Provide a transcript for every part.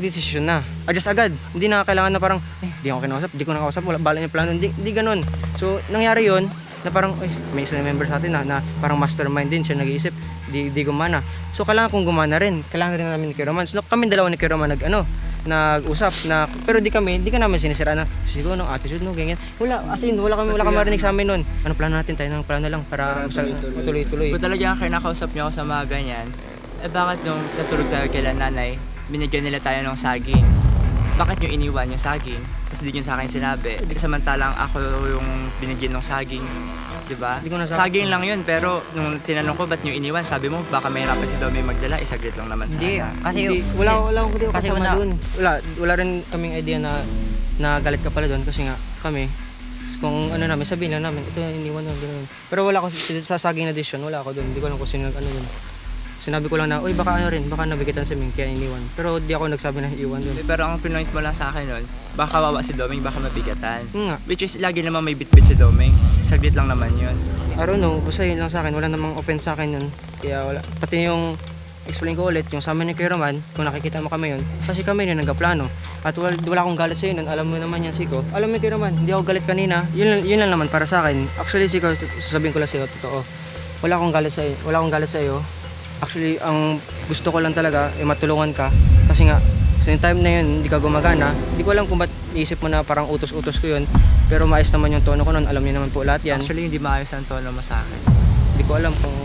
Decision na. Adjust agad. Hindi na kailangan na parang, eh, di ako kinausap, di ko nakausap, wala bala niya plano. Hindi, hindi ganun. So, nangyari yon na parang, eh, may isang member sa atin na, na parang mastermind din siya nag-iisip, di, di gumana. So, kailangan kong gumana rin. Kailangan rin namin ni Kuya Roman. So, kami dalawa ni Kuya Roman nag, ano, nag-usap na, pero di kami, di ka namin sinisira na, siguro, no, attitude, no, ganyan. Wala, as in, wala kami, wala kami marinig sa amin nun. Ano plano natin, tayo ng plano lang para, Para sa- tuloy-tuloy. tuloy-tuloy. Kung talaga kinakausap niyo ako sa mga ganyan, eh bakit nung natulog tayo kay nanay, binigyan nila tayo ng saging? Bakit nyo iniwan yung saging? Tapos di nyo sa akin sinabi. Samantalang ako yung binigyan ng saging. Di ba? Di ko nasabi. Saging lang yun, pero nung tinanong ko ba't nyo iniwan, sabi mo baka mahirapan si Domi magdala, isaglit lang naman sana. Hindi, kasi Hindi, wala wala akong kasi kasi kasama una- doon. Wala wala rin kaming idea na na galit ka pala doon kasi nga kami kung ano namin sabihin lang namin ito iniwan ng ganun. Pero wala ko sa saging na decision, wala ako doon. Hindi ko alam kung sino ano doon. Sinabi ko lang na, uy baka ano rin, baka nabigitan si Ming kaya iniwan. Pero di ako nagsabi na iwan doon. Eh, Pero ang pinoint mo lang sa akin nun, baka kawawa si Doming, baka mabigatan. Nga, Which is, lagi naman may bitbit si Doming. Saglit lang naman yun. I don't know, basta yun lang sa akin, wala namang offense sa akin yun. Kaya wala, pati yung explain ko ulit, yung sa amin ni Kuya Roman, kung nakikita mo kami yun, kasi kami yun nagkaplano. At wala, wala akong galit sa yun, alam mo naman yan, Siko. Alam mo Kuya Roman, hindi ako galit kanina. Yun, yun lang naman para sa akin. Actually, Siko, sasabihin ko lang sa'yo, totoo. Wala akong galit sa wala akong galit sa iyo. Actually, ang gusto ko lang talaga ay matulungan ka kasi nga sa yung time na yun, hindi ka gumagana. Hindi ko alam kung ba't iisip mo na parang utos-utos ko yun. Pero maayos naman yung tono ko nun. Alam niyo naman po lahat yan. Actually, hindi maayos ang tono mo sa akin. Hindi ko alam kung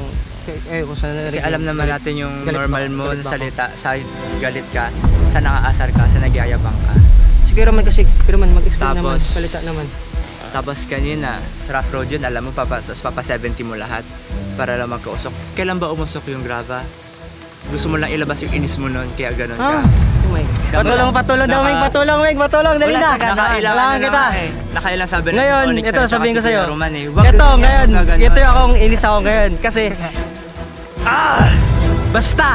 eh, kung saan Kasi narinig- alam naman natin yung normal mo Galit salita, sa galit ka, sa nakaasar ka, sa nagyayabang ka. Siguro man kasi, pero man mag-explain naman, salita naman. Tapos kanina, sa rough road yun, alam mo, papa, tapos papa 70 mo lahat para lang magkausok. Kailan ba umusok yung grava? Gusto mo lang ilabas yung inis mo nun, kaya ganun Ah, ka. oh my. Patulong, patulong daw, Meg, patulong, Meg, patulong, dali na. nakailang Kailangan ano kita. eh. Nakailang sabi na Ngayon, ito sabihin ko sa'yo. Roman eh. Ito, ngayon, ito yung akong inis ako ngayon. Kasi, ah, basta,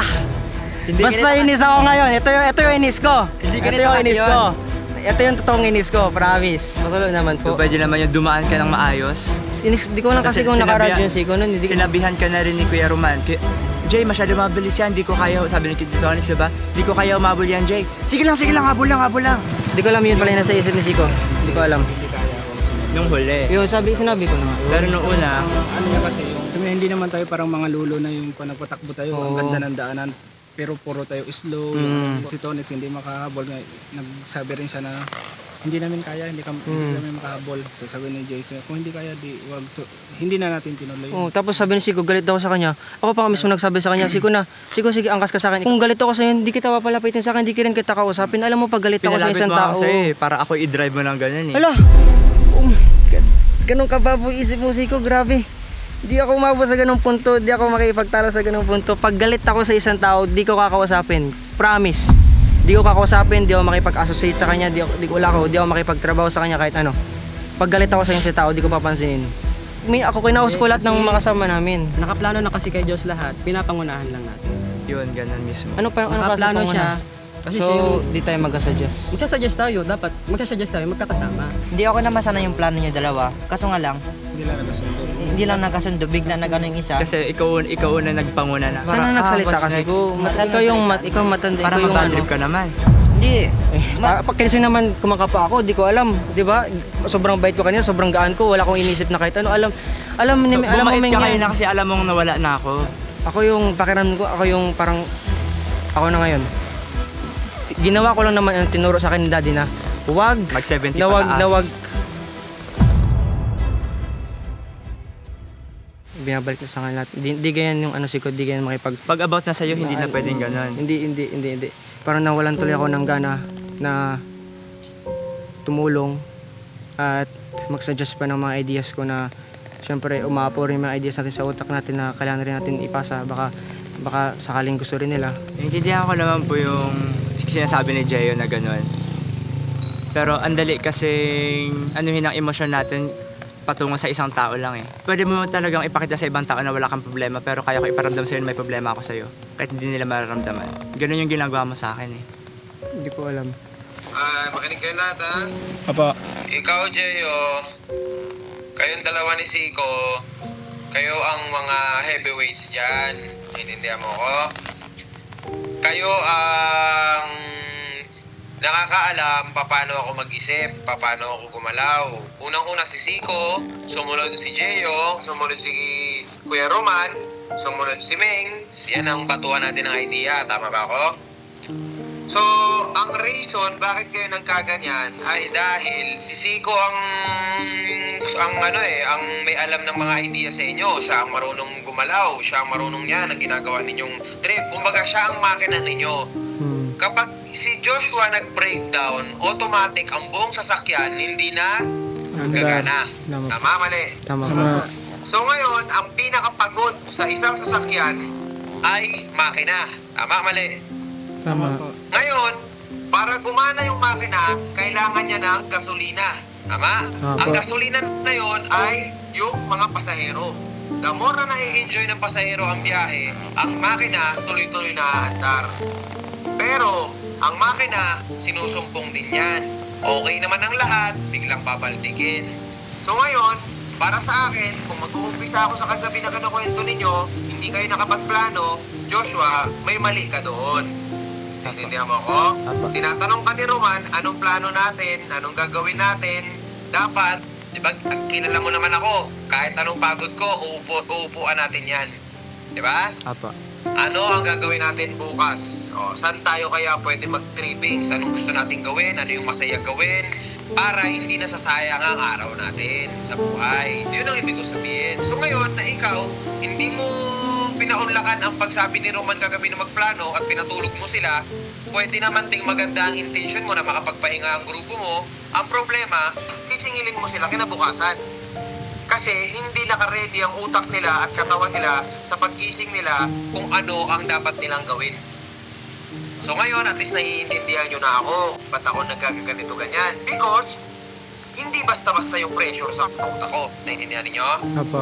Hindi basta inis ako ngayon. Ito yung, ito yung inis ko. Hindi ito ganito yung kasi inis ko. Ito yung totoong inis ko, promise. Patulong naman po. So, pwede naman yung dumaan ka ng maayos. Inis, di ko lang kasi Kasi kung nakaradyo yung siko nun. Hindi ko, Sinabihan ka na rin ni Kuya Roman. Ki- Jay, masyado mabilis yan. Di ko kaya, sabi ni Kid Tonics, diba? Di ko kaya umabol yan, Jay. Sige lang, sige lang, habol lang, habol lang. di ko alam yun pala yung nasa isip ni Siko. Hindi ko alam. Nung huli. Yung sabi, sinabi ko na. Pero nung una, ano niya kasi yung hindi naman tayo parang mga lulo na yung kung nagpatakbo tayo, ang ganda ng daanan. Pero puro tayo slow. Mm. Si Tonix hindi makahabol. Nagsabi rin siya na hindi namin kaya, hindi, kam- hindi Mm. namin makahabol. So sabi ni Jason, kung hindi kaya, di, wag. So, hindi na natin tinuloy. Oh, tapos sabi ni Siko, galit daw ako sa kanya. Ako pa mismo nagsabi sa kanya, Siko na, Siko sige, angkas ka sa akin. Kung galit ako sa hindi kita papalapitin sa akin, hindi rin kita kausapin. Alam mo, pag galit ako sa pinalapit isang mo tao. ako sa'yo eh, para ako i-drive mo ng ganun eh. Hala! Oh my God. Ganun ka baboy isip mo, Siko, grabe. Di ako umabot sa ganung punto, di ako makipagtalo sa ganung punto. Pag galit ako sa isang tao, di ko kakausapin. Promise. Di ko kakausapin, di ako makipag-associate sa kanya, di, ako, di ko wala ako, di ako makipagtrabaho sa kanya kahit ano. Pag galit ako sa isang tao, di ko papansinin. May ako kinaus ko lahat ng mga kasama namin. Nakaplano na kasi kay Diyos lahat, pinapangunahan lang natin. Yun, ganun mismo. Ano pa ano pa Nakaplano siya, kasi so, siya yung... di tayo magkasuggest. Magkasuggest tayo, dapat magkasuggest tayo, magkakasama. Hindi ako naman sana yung plano niya dalawa. Kaso nga lang, Hindi lang nagasundo. hindi lang nagkasundo, bigla na gano'n yung isa. Kasi ikaw, ikaw una nagpanguna na. Sana nagsalita ah, what's kasi ko. mat- ikaw yung mat, ikaw matanda, Para ikaw yung mabadrip ano. ka naman. Hindi. Eh, ah, pag kasi naman kumakapa ako, di ko alam, 'di ba? Sobrang bait ko kanina, sobrang gaan ko, wala akong inisip na kahit ano. Alam alam So, ni alam mo ka kayo na kasi alam mong nawala na ako. Ako yung pakiramdam ko, ako yung parang ako na ngayon. Ginawa ko lang naman ang tinuro sa akin ni daddy na wag Mag 70 na wag na wag binabalik na sa kanila. Di, di ganyan yung ano sikod, di ganyan makipag Pag about na sa'yo, hindi na pwedeng ganun. Hindi, hindi, hindi, hindi. Parang nawalan tuloy ako ng gana na tumulong at mag-suggest pa ng mga ideas ko na syempre umapo rin mga ideas natin sa utak natin na kailangan rin natin ipasa. Baka, baka sakaling gusto rin nila. Naintindihan ko naman po yung sinasabi ni Jeyo na ganun. Pero ang dali kasing anuhin ang emosyon natin patungo sa isang tao lang eh. Pwede mo talagang ipakita sa ibang tao na wala kang problema pero kaya ko iparamdam sa'yo na may problema ako sa'yo. Kahit hindi nila mararamdaman. Ganun yung ginagawa mo sa akin eh. Hindi ko alam. Ah, makinig kayo lahat ha. Apa, Ikaw, Jeyo, kayong dalawa ni Siko, kayo ang mga heavyweights dyan. Inindihan mo ko? Kayo ang nakakaalam paano ako mag-isip, paano ako gumalaw. Unang-una si Siko, sumunod si Jeyo, sumunod si Kuya Roman, sumunod si Meng. Yan ang batuan natin ng idea, tama ba ako? So, ang reason bakit kayo nagkaganyan ay dahil si Siko ang ang ano eh, ang may alam ng mga idea sa inyo. Siya ang marunong gumalaw, siya ang marunong niyan ang ginagawa ninyong trip. Kumbaga siya ang makina ninyo. Hmm. Kapag si Joshua nag-breakdown, automatic ang buong sasakyan hindi na gagana. Tama. Mali. Tama. Tama. So ngayon, ang pinakapagod sa isang sasakyan ay makina. Tama, mali. Tama. Ngayon, para gumana yung makina, kailangan niya ng gasolina. Tama? Tama. Ang gasolina na yon ay yung mga pasahero. The more na nai-enjoy ng pasahero ang biyahe, ang makina tuloy-tuloy na aandar. Pero, ang makina, sinusumpong din yan. Okay naman ang lahat, biglang babaltikin. So ngayon, para sa akin, kung mag-uumpisa ako sa kagabi na kinukwento ninyo, hindi kayo nakapagplano, Joshua, may mali ka doon. Naintindihan mo? Apo. Tinatanong ka ni Roman, anong plano natin, anong gagawin natin. Dapat, di ba, kilala mo naman ako, kahit anong pagod ko, uupo, uupuan natin yan. Di ba? Apa. Ano ang gagawin natin bukas? O, saan tayo kaya pwede mag-tripping? Saan gusto natin gawin? Ano yung masaya gawin? Para hindi nasasayang ang araw natin sa buhay. Yun ang ibig ko sabihin. So ngayon, na ikaw, hindi mo pinaunlakan ang pagsabi ni Roman kagabi na magplano at pinatulog mo sila, pwede naman ting maganda ang intention mo na makapagpahinga ang grupo mo. Ang problema, sisingilin mo sila kinabukasan. Kasi hindi naka-ready ang utak nila at katawan nila sa pag-gising nila kung ano ang dapat nilang gawin. So ngayon, at least naiintindihan nyo na ako ba't ako nagkakaganito ganyan. Because, hindi basta-basta yung pressure sa utak ko. Naiintindihan ninyo? Apa.